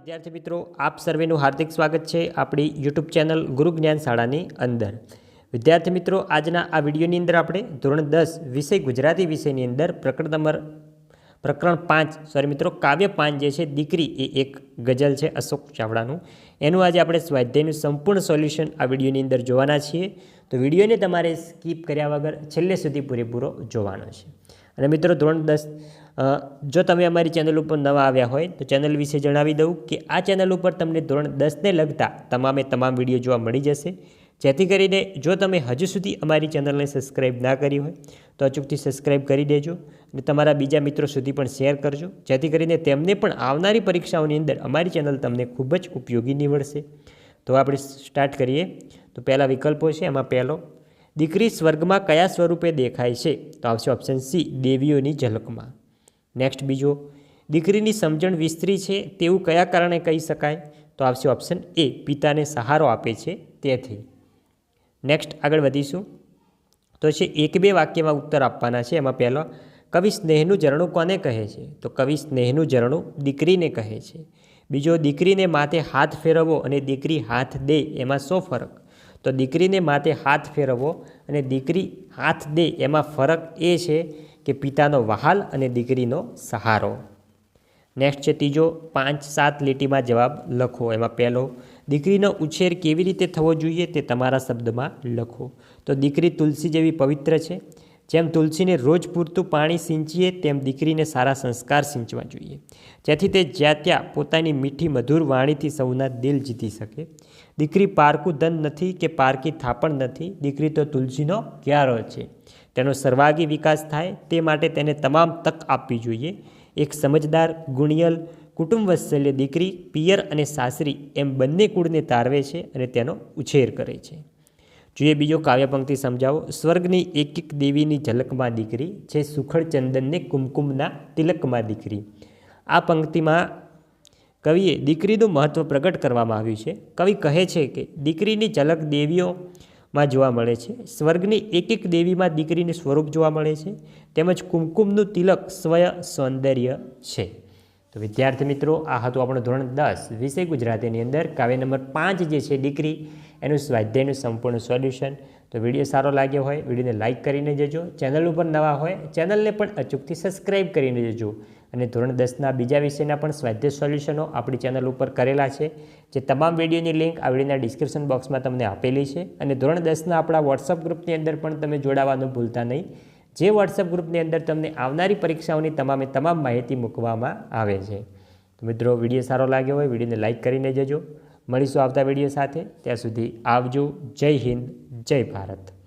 વિદ્યાર્થી મિત્રો, આપ સર્વેનું હાર્દિક સ્વાગત છે આપણી યુટ્યુબ ચેનલ ગુરુ જ્ઞાન શાળાની અંદર. વિદ્યાર્થી મિત્રો, આજના આ વિડીયોની અંદર આપણે ધોરણ દસ વિષય ગુજરાતી વિષયની અંદર પ્રકરણ નંબર, પ્રકરણ પાંચ સોરી મિત્રો, કાવ્ય પાંચ જે છે, દીકરી એ એક ગઝલ છે અશોક ચાવડાનું. એનું આજે આપણે સ્વાધ્યાયનું સંપૂર્ણ સોલ્યુશન આ વિડીયોની અંદર જોવાના છીએ. તો વિડીયોને તમારે સ્કીપ કર્યા વગર છેલ્લે સુધી પૂરેપૂરો જોવાનો છે. અને મિત્રો ધોરણ દસ જો તમે અમારી ચેનલ ઉપર નવા આવ્યા હોય, તો ચેનલ વિશે જણાવી દઉં કે આ ચેનલ ઉપર તમને ધોરણ દસને લગતા તમામે તમામ વીડિયો જોવા મળી જશે. જેથી કરીને જો તમે હજુ સુધી અમારી ચેનલને સબસ્ક્રાઈબ ના કરી હોય, તો અચૂકથી સબસ્ક્રાઈબ કરી દેજો અને તમારા બીજા મિત્રો સુધી પણ શેર કરજો. જેથી કરીને તેમને પણ આવનારી પરીક્ષાઓની અંદર અમારી ચેનલ તમને ખૂબ જ ઉપયોગી નીવડશે. તો આપણે સ્ટાર્ટ કરીએ. તો પહેલાં વિકલ્પો છે, એમાં પહેલો દીકરી સ્વર્ગમાં કયા સ્વરૂપે દેખાય છે? તો આવશે ઓપ્શન સી દેવીઓની ઝલકમાં. નેક્સ્ટ બીજો, દીકરીની સમજણ વિસ્તરી છે, તેવું કયા કારણે કહી શકાય? તો આવશે ઓપ્શન એ પિતાને સહારો આપે છે, તેથી. નેક્સ્ટ આગળ વધીશું. તો છે, એક બે વાક્યમાં ઉત્તર આપવાના છે. એમાં પહેલો, કવિ સ્નેહનું ઝરણું કોને કહે છે? તો કવિ સ્નેહનું ઝરણું દીકરીને કહે છે. બીજો, દીકરીને માથે હાથ ફેરવવો અને દીકરી હાથ દે, એમાં શો ફરક? તો દીકરીને માથે હાથ ફેરવવો અને દીકરી હાથ દે એમાં ફરક એ છે કે પિતાનો વહાલ અને દીકરીનો સહારો. નેક્સ્ટ છે ત્રીજો, પાંચ સાત લીટીમાં જવાબ લખો. એમાં પહેલો, દીકરીનો ઉછેર કેવી રીતે થવો જોઈએ તે તમારા શબ્દમાં લખો. તો દીકરી તુલસી જેવી પવિત્ર છે. જેમ તુલસીને રોજ પૂરતું પાણી સિંચીએ, તેમ દીકરીને સારા સંસ્કાર સિંચવા જોઈએ. જેથી તે જ્યાં ત્યાં પોતાની મીઠી, મધુર વાણીથી સૌના દિલ જીતી શકે. દીકરી પારકું દંદ નથી કે પારકી થાપણ નથી. દીકરી તો તુલસીનો ક્યારો છે. તેનો સર્વાગી વિકાસ થાય, તે માટે તેને તમામ તક આપવી જોઈએ. એક સમજદાર, ગુણિયલ કુટુંબ વત્સલ્ય દીકરી, પિયર અને સાસરી એમ બંને કુળને તારવે છે અને તેનો ઉછેર કરે છે. જોઈએ બીજો કાવ્યપંક્તિ સમજાવો. સ્વર્ગની એક એક દેવીની ઝલકમાં દીકરી છે સુખડ ચંદનને કુમકુમના તિલકમાં દીકરી. આ પંક્તિમાં કવિએ દીકરીનું મહત્ત્વ પ્રગટ કરવામાં આવ્યું છે. કવિ કહે છે કે દીકરીની ઝલક દેવીઓમાં જોવા મળે છે. સ્વર્ગની એક એક દેવીમાં દીકરીનું સ્વરૂપ જોવા મળે છે. તેમજ કુમકુમનું તિલક સ્વય સૌંદર્ય છે. તો વિદ્યાર્થી મિત્રો, આ હતું આપણું ધોરણ દસ. વિષય ગુજરાતીની અંદર કાવ્ય નંબર પાંચ જે છે દીકરી એનું સ્વાધ્યાયનું સંપૂર્ણ સોલ્યુશન. તો વીડિયો સારો લાગ્યો હોય, વિડીયોને લાઇક કરીને જજો. ચેનલ ઉપર નવા હોય, ચેનલને પણ અચૂકથી સબસ્ક્રાઇબ કરીને જજો. અને ધોરણ દસના બીજા વિષયના પણ સ્વાધ્યાય સોલ્યુશનો આપણી ચેનલ ઉપર કરેલા છે, જે તમામ વિડીયોની લિંક આ વિડીયોના ડિસ્ક્રિપ્શન બોક્સમાં તમને આપેલી છે. અને ધોરણ દસના આપણા વોટ્સઅપ ગ્રુપની અંદર પણ તમે જોડાવાનું ભૂલતા નહીં. જે વોટ્સઅપ ગ્રુપની અંદર તમને આવનારી પરીક્ષાઓની તમામે તમામ માહિતી મૂકવામાં આવે છે. તો મિત્રો, વીડિયો સારો લાગ્યો હોય, વિડીયોને લાઇક કરીને જજો. મળીશું આવતા વીડિયો સાથે. ત્યાં સુધી આવજો. જય હિન્દ, જય ભારત.